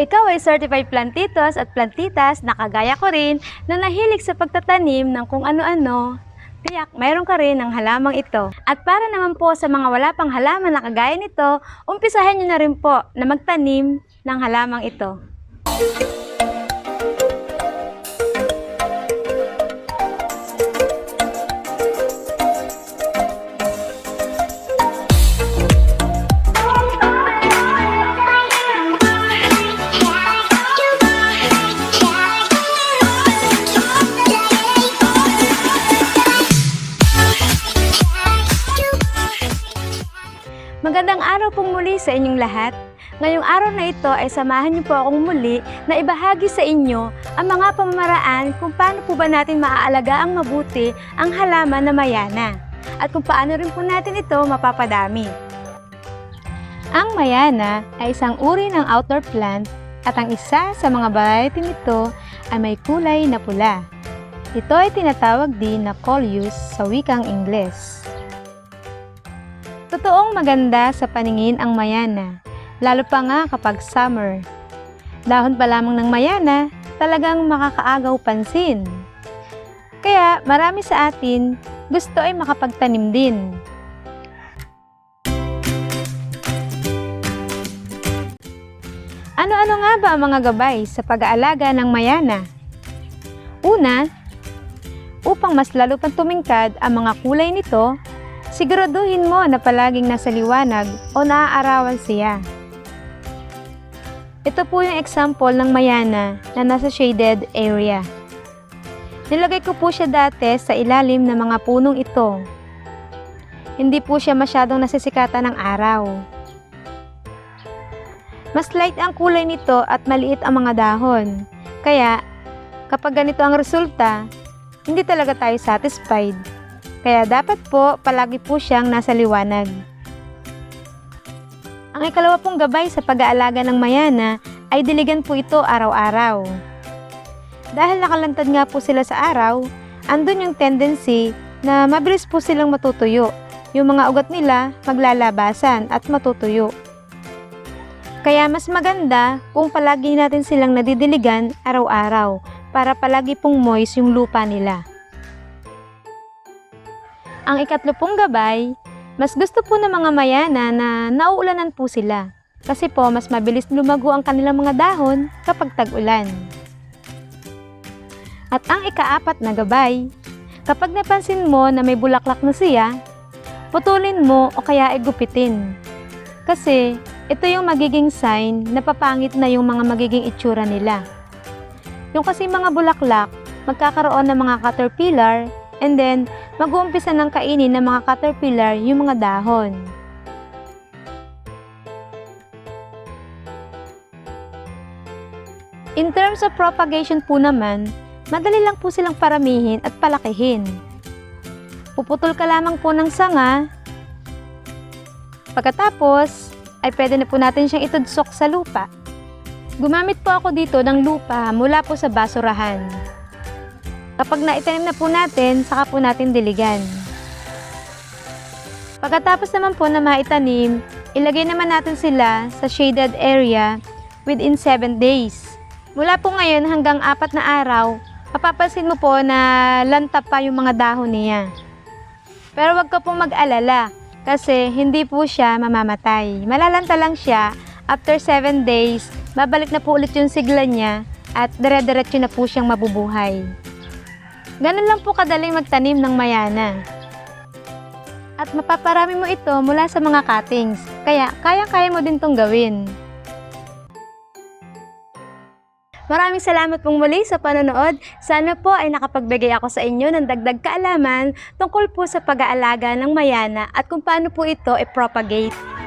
ikaw ay certified plantitos at plantitas na kagaya ko rin na nahilig sa pagtatanim ng kung ano-ano, tiyak mayroon ka rin ng halamang ito. At para naman po sa mga wala pang halaman na kagaya nito, umpisahan nyo na rin po na magtanim ng halamang ito. Magandang araw pong muli sa inyong lahat. Ngayong araw na ito ay samahan niyo po akong muli na ibahagi sa inyo ang mga pamamaraan kung paano po ba natin maaalagaan mabuti ang halaman na mayana at kung paano rin po natin ito mapapadami. Ang mayana ay isang uri ng outdoor plant at ang isa sa mga variety nito ay may kulay na pula. Ito ay tinatawag din na coleus sa wikang Ingles. Totoong maganda sa paningin ang mayana, lalo pa nga kapag summer. Dahon pa lamang ng mayana, talagang makakaagaw pansin. Kaya marami sa atin gusto ay makapagtanim din. Ano-ano nga ba ang mga gabay sa pag-aalaga ng mayana? Una, upang mas lalo pang tumingkad ang mga kulay nito, siguraduhin mo na palaging nasa liwanag o naaarawan siya. Ito po yung example ng mayana na nasa shaded area. Nilagay ko po siya dati sa ilalim ng mga punong ito. Hindi po siya masyadong nasisikatan ng araw. Mas light ang kulay nito at maliit ang mga dahon. Kaya, kapag ganito ang resulta, hindi talaga tayo satisfied. Kaya dapat po palagi po siyang nasa liwanag. Ang ikalawa pong gabay sa pag-aalaga ng mayana ay diligan po ito araw-araw. Dahil nakalantad nga po sila sa araw, andun yung tendency na mabilis po silang matutuyo. Yung mga ugat nila maglalabasan at matutuyo. Kaya mas maganda kung palagi natin silang nadidiligan araw-araw para palagi pong moist yung lupa nila. Ang ikatlo pong gabay, mas gusto po ng mga mayana na nauulanan po sila. Kasi po, mas mabilis lumago ang kanilang mga dahon kapag tag-ulan. At ang ikaapat na gabay, kapag napansin mo na may bulaklak na siya, putulin mo o kaya ay gupitin. Kasi ito yung magiging sign na papangit na yung mga magiging itsura nila. Yung kasi mga bulaklak, magkakaroon ng mga caterpillar and then mag-uumpisa ng kainin ng mga caterpillar yung mga dahon. In terms of propagation po naman, madali lang po silang paramihin at palakihin. Puputol ka lamang po ng sanga. Pagkatapos, ay pwede na po natin siyang itudsok sa lupa. Gumamit po ako dito ng lupa mula po sa basurahan. Kapag naitanim na po natin, saka po natin diligan. Pagkatapos naman po na maitanim, ilagay naman natin sila sa shaded area within 7 days. Mula po ngayon hanggang 4 na araw, mapapansin mo po na lantap pa yung mga dahon niya. Pero wag ka pong mag-alala kasi hindi po siya mamamatay. Malalanta lang siya. After 7 days, babalik na po ulit yung sigla niya at dire-diretso na po siyang mabubuhay. Ganun lang po kadaling magtanim ng mayana. At mapaparami mo ito mula sa mga cuttings. Kaya kaya-kaya mo din tong gawin. Maraming salamat pong muli sa panonood. Sana po ay nakapagbigay ako sa inyo ng dagdag kaalaman tungkol po sa pag-aalaga ng mayana at kung paano po ito i-propagate.